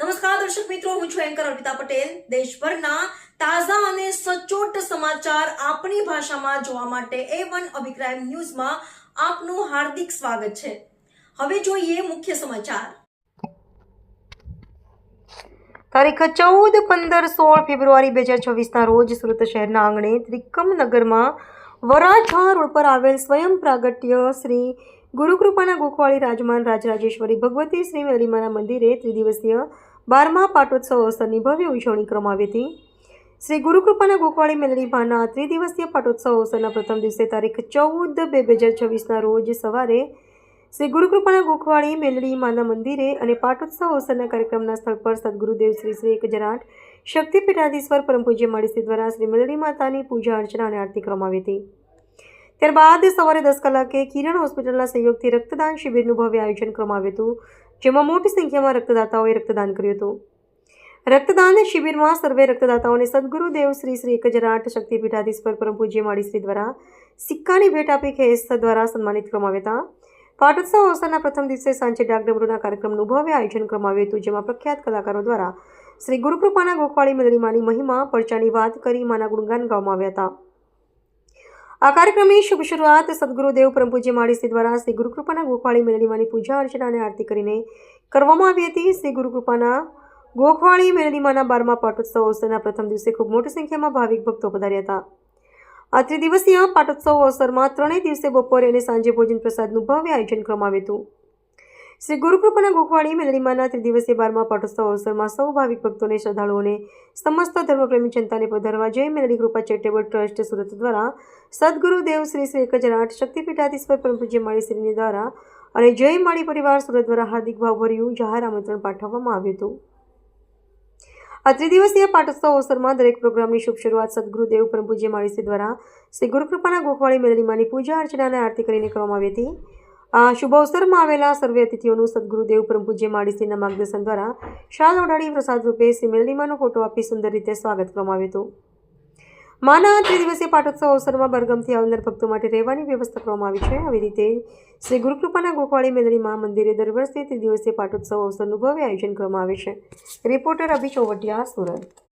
નમસ્કાર, દર્શક મિત્રો, હું છું એન્કર અર્પિતા પટેલ. દેશભરના તાજા અને સચોટ સમાચાર આપણી ભાષામાં જોવા માટે એ વન અભિપ્રાય ન્યૂઝમાં આપનું હાર્દિક સ્વાગત છે. હવે જોઈએ મુખ્ય સમાચાર. તારીખ ચૌદ પંદર સોળ ફેબ્રુઆરી બે હજાર છવ્વીસના રોજ સુરત શહેરના આંગણે ત્રિકમ નગરમાં વરાછા રોડ પર આવેલ સ્વયં પ્રાગટ્ય શ્રી ગુરુકૃપાના ગોખવાળી રાજમાન રાજરાજેશ્વરી ભગવતી શ્રી વેલીમાના મંદિરે ત્રિદિવસીય બારમા પાટોત્સવ અવસરની ભવ્ય ઉજવણી કરવામાં આવી હતી. શ્રી ગુરુકૃપાના ગોખવાળી મેલડીમાના ત્રિદિવસીય પાટોત્સવ અવસરના પ્રથમ દિવસે તારીખ ચૌદ બે બે હજાર છવ્વીસના રોજ સવારે શ્રી ગુરુકૃપાના ગોખવાળી મેલડી માના મંદિરે અને પાટોત્સવ અવસરના કાર્યક્રમના સ્થળ પર સદગુરુદેવ શ્રી શ્રી એક હજાર આઠ શક્તિપીઠાધીશ્વર પરમ પૂજ્ય માળીશ્રી દ્વારા શ્રી મેલડી માતાની પૂજા અર્ચના અને આરતી કરવામાં આવી હતી. ત્યારબાદ સવારે દસ કલાકે કિરણ હોસ્પિટલના સહયોગથી રક્તદાન શિબિરનું ભવ્ય આયોજન કરવામાં આવ્યું હતું, જેમાં મોટી સંખ્યામાં રક્તદાતાઓએ રક્તદાન કર્યું હતું. રક્તદાન શિબિરમાં સર્વે રક્તદાતાઓને સદગુરુદેવ શ્રી શ્રી એક હજાર આઠ શક્તિપીઠાધીશ્વર પરમ પૂજ્ય માળીશ્રી દ્વારા સિક્કાની ભેટ આપી ખેસ દ્વારા સન્માનિત કરવામાં આવ્યા હતા. પાટોત્સવ અવસરના પ્રથમ દિવસે સાંજે ડાકડમરૂના કાર્યક્રમનું ભવ્ય આયોજન કરવામાં આવ્યું હતું, જેમાં પ્રખ્યાત કલાકારો દ્વારા શ્રી ગુરુકૃપાના ગોખવાળી મેલડીમાની મહિમા, પરચાની વાત કરી માના ગુણગાન ગાવામાં આવ્યા હતા. આ કાર્યક્રમની શુભ શરૂઆત સદગુરુદેવ પરમ પૂજ્ય માળીશ્રી દ્વારા શ્રી ગુરુકૃપાના ગોખવાળી મેલડીમાની પૂજા અર્ચના અને આરતી કરીને કરવામાં આવી હતી. શ્રી ગુરુકૃપાના ગોખવાળી મેલડીમાના બારમા પાટોત્સવ અવસરના પ્રથમ દિવસે ખૂબ મોટી સંખ્યામાં ભાવિક ભક્તો પધાર્યા હતા. આ ત્રિદિવસીય પાટોત્સવ અવસરમાં ત્રણેય દિવસે બપોરે અને સાંજે ભોજન પ્રસાદનું ભવ્ય આયોજન કરવામાં આવ્યું શ્રી ગુરુકૃપાના ગોખવાડી મેલડીમાના ત્રિદિવસીય બારમા પાટોત્સવ અવસરમાં સૌ ભાવિક ભક્તોને, શ્રદ્ધાળુઓને, સમસ્ત ધર્મપ્રેમી જનતાને પધારવા જય મેલડી કૃપા ચેરિટેબલ ટ્રસ્ટ સુરત દ્વારા સદગુરુદેવ શ્રી શ્રી એક હજાર આઠ શક્તિપીઠાધીશ્વર પરમ પૂજ્ય માળીશ્રીની દ્વારા અને જય માળી પરિવાર સુરત દ્વારા હાર્દિક ભાવભર્યું જાહેર આમંત્રણ પાઠવવામાં આવ્યું હતું. આ ત્રિદિવસીય પાટોત્સવ અવસરમાં દરેક પ્રોગ્રામની શુભ શરૂઆત સદગુરુદેવ પરમ પૂજ્ય માણસી દ્વારા શ્રી ગુરુકૃપાના ગોખવાળી મેલડીમાની પૂજા, અર્ચના અને આરતી કરીને કરવામાં આવી હતી. આ શુભ અવસરમાં આવેલા સર્વે અતિથિઓનું સદગુરુદેવ પરમ પૂજ્ય માળીશ્રીના માર્ગદર્શન દ્વારા શાલ ઓઢાડી પ્રસાદ રૂપે શ્રી મેલિમાનો ફોટો આપી સુંદર રીતે સ્વાગત કરવામાં આવ્યું હતું. માના ત્રિદિવસીય પાટોત્સવ અવસરમાં બરગમથી આવનાર ભક્તો માટે રહેવાની વ્યવસ્થા કરવામાં આવી છે. આવી રીતે શ્રી ગુરુકૃપાના ગોખવાળી મેદળી મહામંદિરે દર વર્ષે ત્રિદિવસીય પાટોત્સવ અવસરનું ભવ્ય આયોજન કરવામાં આવે છે. રિપોર્ટર અભિ ચોવટિયા, સુરત.